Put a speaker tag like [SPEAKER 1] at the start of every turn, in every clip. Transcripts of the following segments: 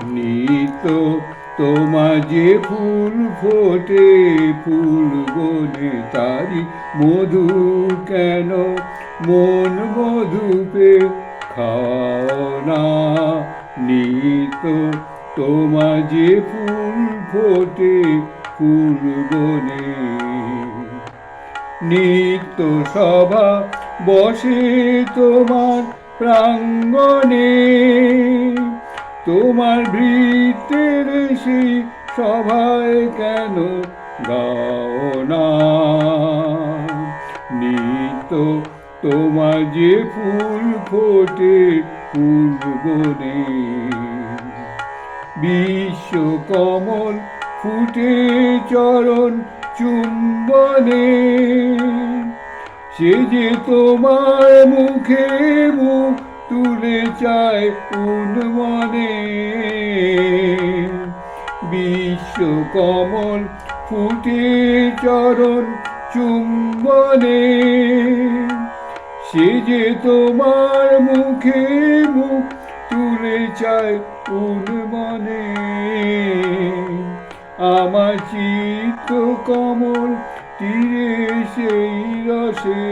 [SPEAKER 1] নিত তোমার যে ফুল ফোটে, ফুল বনে তারি মধু কেন? মন মধুপে খাও না। নিত তোমা যে ফুল ফোটে, ফুল বনে নিত্য সভা বসে তোমার প্রাঙ্গণে। তোমার বৃত্তের সেই সভায় কেন গাও না? নিত্য তোমার যে ফুল ফোটে ফুল বনে বিশ্ব কমল ফুটে চরণ চুম্বনে, সে যে তোমার মুখে মুখ তুলে চায় উন্মনে বিশ্ব কমল ফুটে চরণ চুম্বনে। সে যে তোমার মুখে মুখ তুলে চায় উন্মনে আমার চিত্ত কমল তীরে সেই রসে।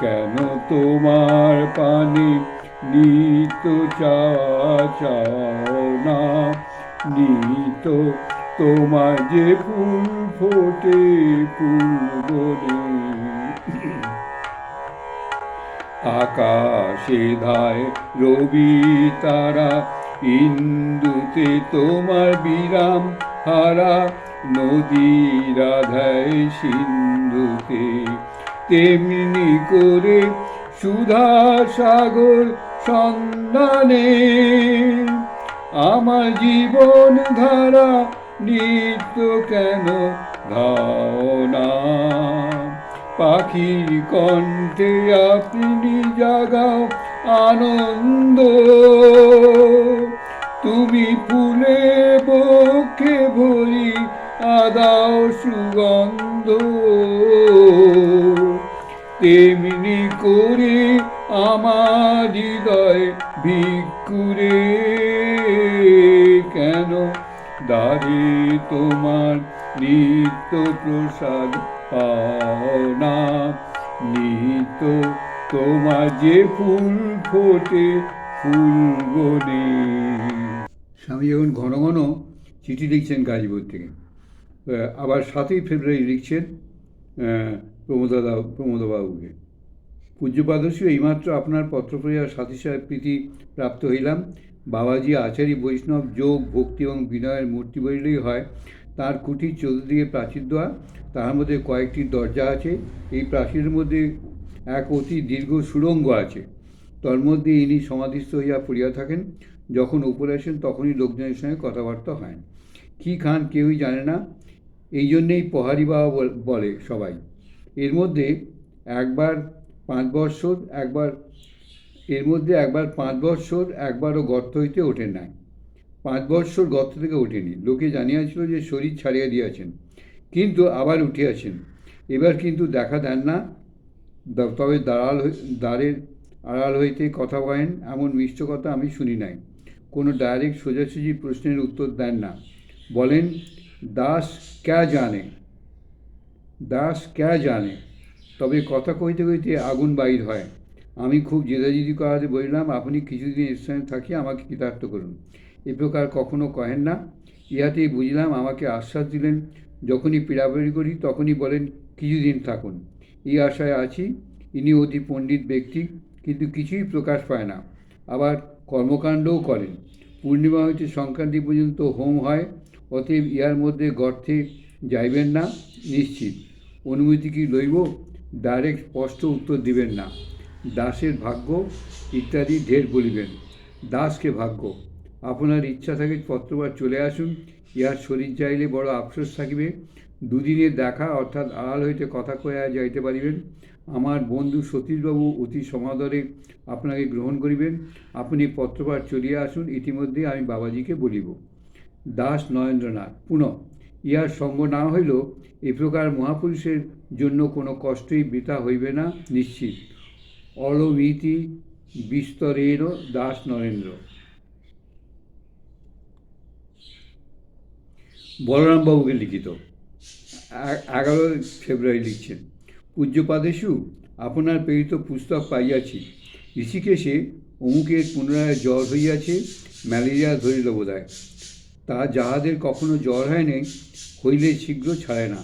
[SPEAKER 1] কেন তোমার পানে নিত চাওয়া চাও না? নিত তোমার যে ফুল ফোটে ফুল বনে আকাশে ধায় রবি তারা, ইন্দুতে তোমার বিরাম হারা। নদী রাধায় সিন্ধুতে তেমনি করে সুধা সাগর সন্ধানে আমার জীবন ধারা নিত্য কেন ধাওনা পাখির কণ্ঠে আপনি জাগাও আনন্দ। তুমি ফুলে বক্ষে ভরি আদাও সুগন্ধ। তেমনি করে আমার হৃদয় ভিক্ষুরে কেন দাঁড়ে তোমার নিত্য প্রসাদ পাও না? নিত্য তোমার যে ফুল ফোটে, ফুল বনে। স্বামী যখন ঘন ঘন চিঠি লিখছেন গাজীপুর থেকে আবার সাতই ফেব্রুয়ারি লিখছেন আহ, প্রমোদা প্রমোদবাবুকে। পূজ্যপাদর্শী এইমাত্র আপনার পত্রপ্রিয়ার সাথী সাহেব প্রীতি প্রাপ্ত হইলাম। বাবাজি আচারী বৈষ্ণব যোগ ভক্তি এবং বিনয়ের মূর্তি বলিলেই হয় তার কুটির চতুর্দিকে প্রাচীর দেওয়া তার মধ্যে কয়েকটি দরজা আছে। এই প্রাচীরের মধ্যে এক অতি দীর্ঘ সুড়ঙ্গ আছে। তার মধ্যে ইনি সমাধিস্থ হইয়া পড়িয়া থাকেন। যখন উপরে আসেন তখনই লোকজনের সঙ্গে কথাবার্তা হয়। কী খান কেউই জানে না। এই জন্যেই পহারি বাবা বলে সবাই। এর মধ্যে একবার পাঁচ বৎসর, একবার, এর মধ্যে একবার পাঁচ বৎসর, একবারও গর্ত হইতে ওঠেন নাই। পাঁচ বৎসর গর্ত থেকে ওঠেনি। লোকে জানিয়াছিল যে শরীর ছাড়িয়া দিয়াছেন, কিন্তু আবার উঠিয়াছেন। এবার কিন্তু দেখা দেন না। তবে দাঁড়াল দ্বারের আড়াল হইতে কথা বলেন, এমন মিষ্ট কথা আমি শুনি নাই। কোনো ডাইরেক্ট সোজাসুজি প্রশ্নের উত্তর দেন না। বলেন, দাস ক্যা জানে? দাস ক্যা জানে? তবে কথা কইতে কইতে আগুন বাইর হয়। আমি খুব জেদাজিদি করাতে বললাম, আপনি কিছুদিন স্থানে থাকি আমাকে কৃতার্থ করুন। এ প্রকার কখনো কহেন না। ইহাতেই বুঝলাম, আমাকে আশ্বাস দিলেন, যখনই পীড়াপিড়ি করি তখনই বলেন, কিছুদিন থাকুন। এই আশায় আছি, ইনি অতি পণ্ডিত ব্যক্তি, কিন্তু কিছুই প্রকাশ পায় না। আবার কর্মকাণ্ডও করেন। পূর্ণিমা হইতে সংক্রান্তি পর্যন্ত হোম হয়, অতএব ইহার মধ্যে গর্তে যাইবেন না, নিশ্চিত। অনুমতি কি লইব? ডাইরেক্ট স্পষ্ট উত্তর দিবেন না। দাসের ভাগ্য, ইত্যাদি ঢের বলিবেন। দাসকে ভাগ্য, আপনার ইচ্ছা থাকে পত্রবার চলে আসুন, ইহার শরীর যাইলে বড় আফসোস থাকিবে। দুদিনের দেখা অর্থাৎ আড়াল হইতে কথা কয়া যাইতে পারিবেন। আমার বন্ধু সতীশবাবু অতি সমাদরে আপনাকে গ্রহণ করিবেন। আপনি পত্রবার চলিয়া আসুন ইতিমধ্যে আমি বাবাজিকে বলিব। দাস নরেন্দ্রনাথ, পুনঃ। ইহার সঙ্গ না হইল এ প্রকার মহাপুরুষের জন্য কোনো কষ্টই বৃথা হইবে না, নিশ্চিত। অলভীতি বিস্তরের দাস নরেন্দ্র। বলরামবাবুকে লিখিত। এগারো ফেব্রুয়ারি লিখছেন, পূজ্যপাদেশু, আপনার প্রেরিত পুস্তক পাইয়াছি। ঋষিকেশে অমুকের পুনরায় জ্বর হইয়াছে, ম্যালেরিয়া ধরিল বোধ তা যাহাদের কখনো জ্বর হয় নাই, হইলে শীঘ্র ছাড়ে না।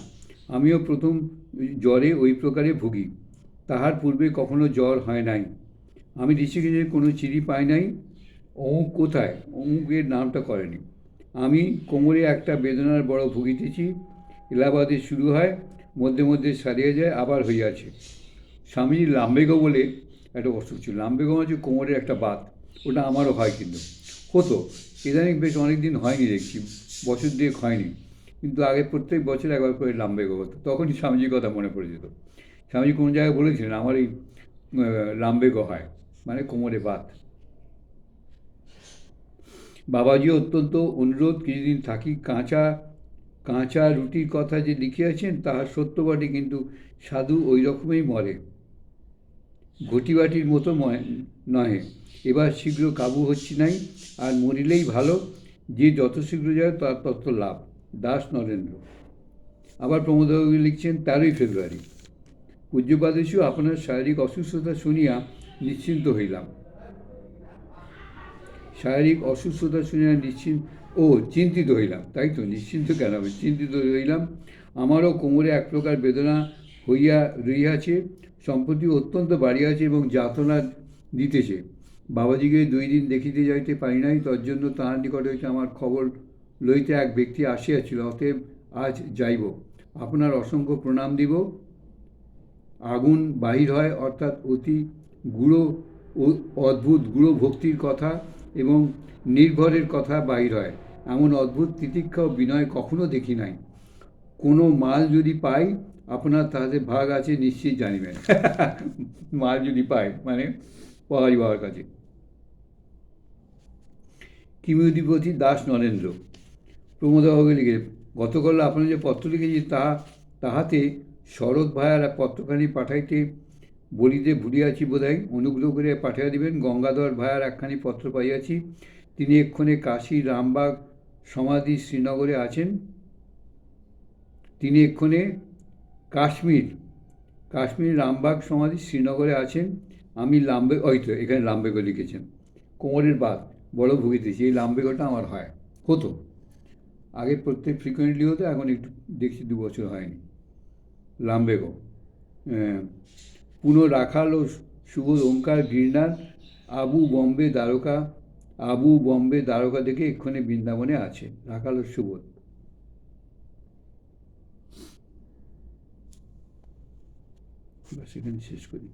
[SPEAKER 1] আমিও প্রথম জ্বরে ওই প্রকারে ভুগি। তাহার পূর্বে কখনো জ্বর হয় নাই। আমি ঋষিকেশের কোনো চিঠি পাই নাই। অমুক কোথায়? অমুকের নামটা করেনি। আমি কোমরে একটা বেদনার বড় ভুগিতেছি। এলাহাবাদে শুরু হয়, মধ্যে মধ্যে সারিয়ে যায়, আবার হইয়াছে। স্বামীজি লাম্বেগো বলে একটা অসুখ ছিল। লাম্বেগো হচ্ছে কোমরের একটা বাত। ওটা আমারও হয় কিন্তু। হতো। ইদানিং বেশ অনেক দিন হয়নি দেখছি, বছর দিয়ে হয়নি। কিন্তু আগে প্রত্যেক বছর একবার করে লাম্বেগো হতো তখনই স্বামীজির কথা মনে পড়ে যেত। স্বামীজি কোনো জায়গায় বলেছিলেন, আমার এই লাম্বেগো হয় মানে কোমরে বাত বাবাজি অত্যন্ত অনুরোধ, কিছুদিন থাকি, কাঁচা কাঁচা রুটির কথা যে লিখিয়াছেন তাহা সত্য বটে কিন্তু সাধু ওই রকমই মরে। ঘটিবাটির মতো নহে। এবার শীঘ্র কাবু হচ্ছি নাই, আর মরিলেই ভালো, যে যত শীঘ্র যায় তার তত লাভ। দাস নরেন্দ্র। আবার প্রমোদবাবু লিখছেন, তেরোই ফেব্রুয়ারি। পূজ্যপাদেশু আপনার শারীরিক অসুস্থতা শুনিয়া নিশ্চিন্ত হইলাম। শারীরিক অসুস্থতা শুনিয়া নিশ্চিন্ত ও চিন্তিত হইলাম। তাই তো, নিশ্চিন্ত কেন চিন্তিত হইলাম। আমারও কোমরে এক প্রকার বেদনা হইয়া রইয়াছে সম্প্রতি অত্যন্ত বাড়িয়াছে এবং যাতনা দিতেছে। বাবাজিকে দুই দিন দেখিতে যাইতে পারি নাই, তজ্জন্য তাহার নিকট হইতে আমার খবর লইতে এক ব্যক্তি আসিয়াছিল, অতএব আজ যাইব। আপনার অসংখ্য প্রণাম দিব। আগুন বাহির হয়, অর্থাৎ অতি গুঁড়ো অদ্ভুত গুঁড়ো ভক্তির কথা এবং নির্ভরের কথা বাহির হয়। এমন অদ্ভুত তিতিক্ষা ও বিনয় কখনো দেখি নাই। কোনো মাল যদি পাই আপনার তাহাতে ভাগ আছে, নিশ্চিত জানিবেন। মাল যদি পায় মানে পহারি বাবার কাছে। কিমিউদিপতি দাস নরেন্দ্র। প্রমোদবাবুকে লিখে গতকাল আপনার যে পত্র লিখেছি তাহা তাহাতে শরৎ ভাইয়ার পত্রখানি পাঠাইতে বলিতে ভুলিয়াছি বোধহয়। অনুগ্রহ করে পাঠিয়ে দিবেন। গঙ্গাধর ভাইয়ার একখানি পত্র পাইয়াছি। তিনি এক্ষণে কাশী, রামবাগ সমাধি শ্রীনগরে আছেন। তিনি এক্ষণে কাশ্মীর। কাশ্মীর রামবাগ সমাধি শ্রীনগরে আছেন আমি লাম্বে ওই তো, এখানে লাম্বেগো লিখেছেন। কোমরের বাদ বড় ভুগিতেছি এই লাম্বেগোটা আমার হয়। হতো। আগে প্রত্যেক ফ্রিকুয়েন্টলি হতো, এখন একটু দেখছি দু বছর হয়নি। লাম্বেগো পুনঃ রাখাল ও সুবোধ ওঙ্কার গির্নার, আবু বম্বে দ্বারকা, আবু বম্বে দ্বারকা দেখে এক্ষণে বৃন্দাবনে আছে, রাখাল ও সুবোধ। বাস এখানে শেষ করি।